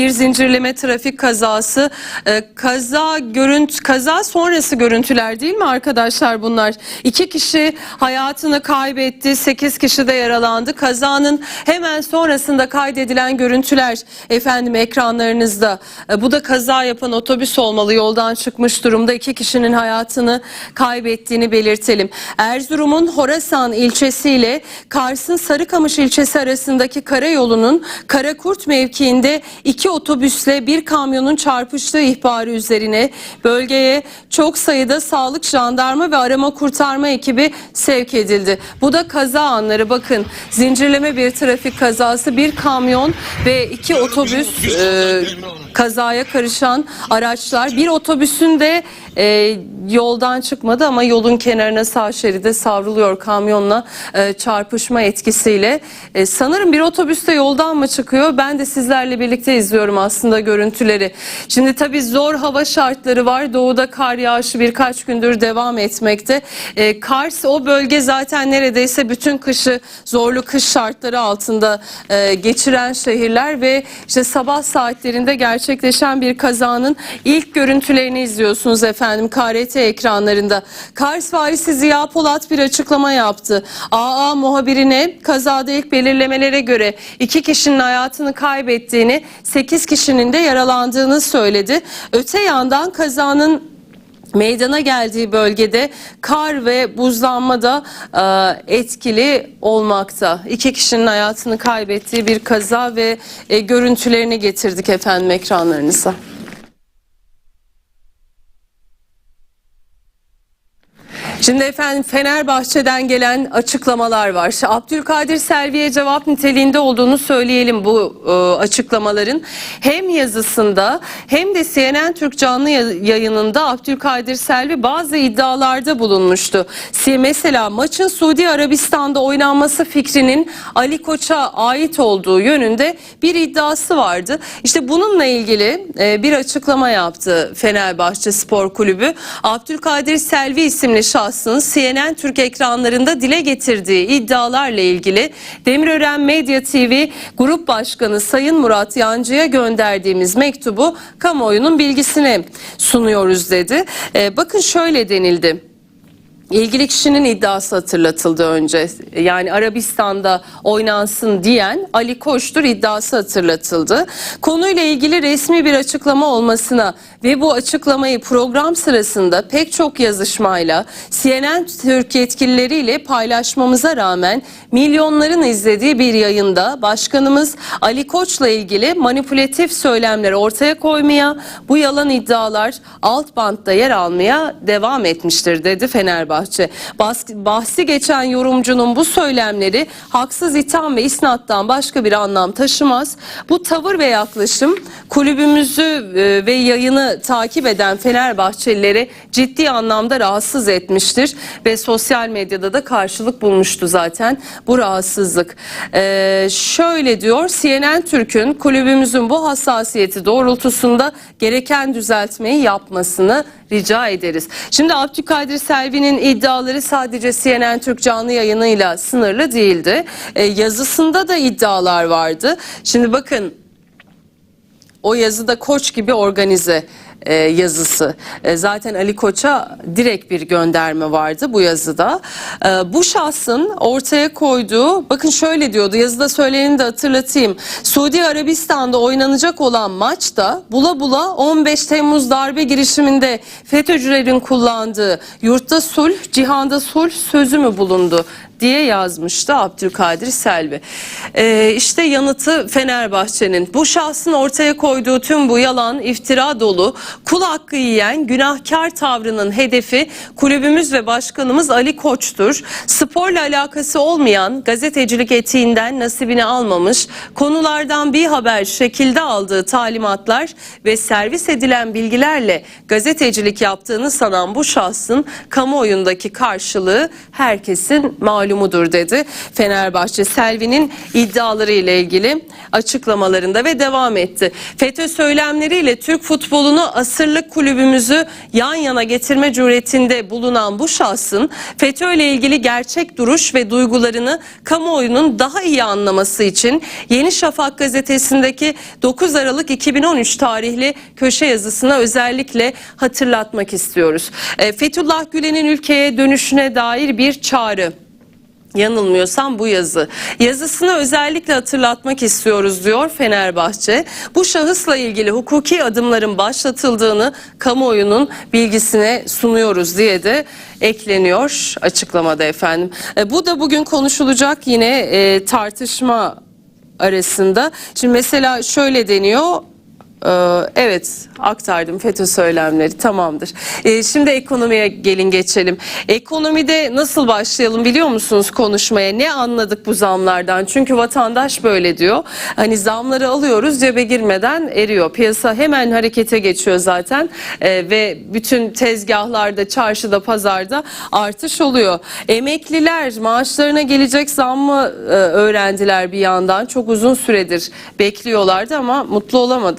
bir zincirleme trafik kazası. Ee, kaza görüntü kaza sonrası görüntüler değil mi arkadaşlar bunlar? İki kişi hayatını kaybetti, sekiz kişi de yaralandı. Kazanın hemen sonrasında kaydedilen görüntüler efendim ekranlarınızda. Ee, bu da kaza yapan otobüs olmalı. Yoldan çıkmış durumda. iki kişinin hayatını kaybettiğini belirtelim. Erzurum'un Horasan ilçesiyle Kars'ın Sarıkamış ilçesi arasındaki karayolunun Karakurt mevkiinde iki otobüsle bir kamyonun çarpıştığı ihbarı üzerine bölgeye çok sayıda sağlık, jandarma ve arama kurtarma ekibi sevk edildi. Bu da kaza anları bakın zincirleme bir trafik kazası bir kamyon ve iki otobüs e, kazaya karışan araçlar bir otobüsün de e, yoldan çıkmadı ama yolun kenarına sağ şeride savruluyor kamyonla e, çarpışma etkisiyle. E, sanırım bir otobüs de yoldan mı çıkıyor? Ben de sizlerle birlikte izliyorum aslında görüntüleri. Şimdi tabii zor hava şartları var. Doğuda kar yağışı birkaç gündür devam etmekte. E, Kars o bölge zaten neredeyse bütün kışı zorlu kış şartları altında e, geçiren şehirler ve işte sabah saatlerinde gerçekleşen bir kazanın ilk görüntülerini izliyorsunuz efendim KRT ekranlarında. Kars valisi Ziya Polat bir açıklama yaptı. AA muhabirine kazada ilk belirlemelere göre iki kişinin hayatını kaybettiğini, 8 kişinin de yaralandığını söyledi. Öte yandan kazanın meydana geldiği bölgede kar ve buzlanma da e, etkili olmakta. İki kişinin hayatını kaybettiği bir kaza ve e, görüntülerini getirdik efendim ekranlarınıza. Şimdi efendim Fenerbahçe'den gelen açıklamalar var. Abdülkadir Selvi'ye cevap niteliğinde olduğunu söyleyelim bu e, açıklamaların. Hem yazısında hem de CNN Türk canlı ya- yayınında Abdülkadir Selvi bazı iddialarda bulunmuştu. Mesela maçın Suudi Arabistan'da oynanması fikrinin Ali Koç'a ait olduğu yönünde bir iddiası vardı. İşte bununla ilgili e, bir açıklama yaptı Fenerbahçe Spor Kulübü. Abdülkadir Selvi isimli şahsın CNN Türk ekranlarında dile getirdiği iddialarla ilgili Demirören Medya TV Grup Başkanı Sayın Murat Yancı'ya gönderdiğimiz mektubu kamuoyunun bilgisine sunuyoruz dedi. E, bakın şöyle denildi. İlgili kişinin iddiası hatırlatıldı önce. Yani Arabistan'da oynansın diyen Ali Koç'tur iddiası hatırlatıldı. Konuyla ilgili resmi bir açıklama olmasına ve bu açıklamayı program sırasında pek çok yazışmayla CNN Türk yetkilileriyle paylaşmamıza rağmen milyonların izlediği bir yayında başkanımız Ali Koç'la ilgili manipülatif söylemler ortaya koymaya, bu yalan iddialar alt bantta yer almaya devam etmiştir dedi Fenerbahçe. Bas- Bahsi geçen yorumcunun bu söylemleri haksız itham ve isnattan başka bir anlam taşımaz. Bu tavır ve yaklaşım kulübümüzü e, ve yayını takip eden Fenerbahçelileri ciddi anlamda rahatsız etmiştir ve sosyal medyada da karşılık bulmuştu zaten bu rahatsızlık. Ee, şöyle diyor CNN Türk'ün kulübümüzün bu hassasiyeti doğrultusunda gereken düzeltmeyi yapmasını rica ederiz. Şimdi Abdülkadir Selvi'nin iddiaları sadece CNN Türk canlı yayınıyla sınırlı değildi. Ee, yazısında da iddialar vardı. Şimdi bakın o yazıda koç gibi organize e, yazısı. E, zaten Ali Koç'a direkt bir gönderme vardı bu yazıda. E, bu şahsın ortaya koyduğu, bakın şöyle diyordu yazıda söyleneni de hatırlatayım. Suudi Arabistan'da oynanacak olan maçta bula bula 15 Temmuz darbe girişiminde FETÖ'cülerin kullandığı yurtta sulh, cihanda sulh sözü mü bulundu? diye yazmıştı Abdülkadir Selvi. Ee, işte yanıtı Fenerbahçe'nin. Bu şahsın ortaya koyduğu tüm bu yalan, iftira dolu, kul hakkı yiyen, günahkar tavrının hedefi kulübümüz ve başkanımız Ali Koç'tur. Sporla alakası olmayan, gazetecilik etiğinden nasibini almamış, konulardan bir haber şekilde aldığı talimatlar ve servis edilen bilgilerle gazetecilik yaptığını sanan bu şahsın kamuoyundaki karşılığı herkesin malumu malumudur dedi. Fenerbahçe Selvi'nin iddiaları ile ilgili açıklamalarında ve devam etti. FETÖ söylemleriyle Türk futbolunu asırlık kulübümüzü yan yana getirme cüretinde bulunan bu şahsın FETÖ ile ilgili gerçek duruş ve duygularını kamuoyunun daha iyi anlaması için Yeni Şafak gazetesindeki 9 Aralık 2013 tarihli köşe yazısına özellikle hatırlatmak istiyoruz. E, Fethullah Gülen'in ülkeye dönüşüne dair bir çağrı. Yanılmıyorsam bu yazı. Yazısını özellikle hatırlatmak istiyoruz diyor Fenerbahçe. Bu şahısla ilgili hukuki adımların başlatıldığını kamuoyunun bilgisine sunuyoruz diye de ekleniyor açıklamada efendim. E, bu da bugün konuşulacak yine e, tartışma arasında. Şimdi mesela şöyle deniyor. Ee, Evet aktardım FETÖ söylemleri tamamdır. Ee, Şimdi ekonomiye gelin geçelim. Ekonomide nasıl başlayalım biliyor musunuz konuşmaya? Ne anladık bu zamlardan? Çünkü vatandaş böyle diyor. Hani zamları alıyoruz cebe girmeden eriyor. Piyasa hemen harekete geçiyor zaten Ee, ve bütün tezgahlarda, çarşıda, pazarda artış oluyor. Emekliler maaşlarına gelecek zammı e, öğrendiler bir yandan. Çok uzun süredir bekliyorlardı ama mutlu olamadı